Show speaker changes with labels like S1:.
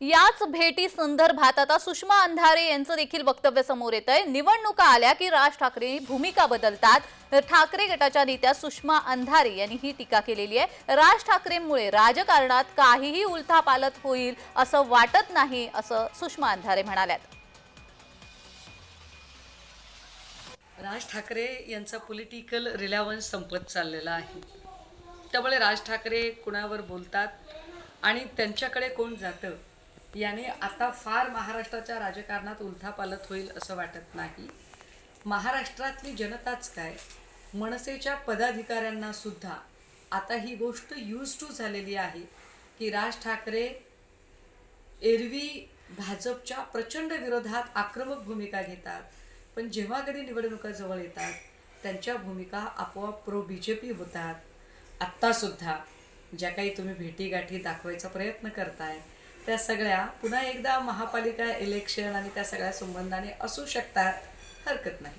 S1: याच भेटी संदर्भात आता सुषमा अंधारे यांचं देखील वक्तव्य समोर येत आहे. निवडणुका आल्या की राज ठाकरे भूमिका बदलतात. तर ठाकरे गटाच्या नेत्या सुषमा अंधारे यांनी ही टीका केलेली आहे. राज ठाकरेंमुळे राजकारणात काहीही उलथापालत होईल असं वाटत नाही असं सुषमा अंधारे म्हणाल्यात.
S2: राज ठाकरे यांचा पॉलिटिकल रिलेव्हन्स संपत चाललेला आहे. त्यामुळे राज ठाकरे कुणावर बोलतात आणि त्यांच्याकडे कोण जातं? याने आता फार महाराष्ट्राच्या राजकारणात उलथापालत होईल असं वाटत नाही. महाराष्ट्रातली जनताच काय? मनसेच्या पदाधिकाऱ्यांना सुद्धा. आता ही गोष्ट यूज टू झालेली आहे की राज ठाकरे एरवी भाजपच्या प्रचंड विरोधात आक्रमक भूमिका घेतात. पण जेव्हा कधी निवडणुका जवळ येतात त्यांच्या भूमिका आपोआप प्रो बी जे पी होतात. आत्तासुद्धा ज्या काही तुम्ही भेटीगाठी दाखवायचा प्रयत्न करताय त्या सगळ्या पुन्हा एकदा महापालिका इलेक्शन आणि त्या सगळ्या संबंधाने असू शकतात हरकत नाही.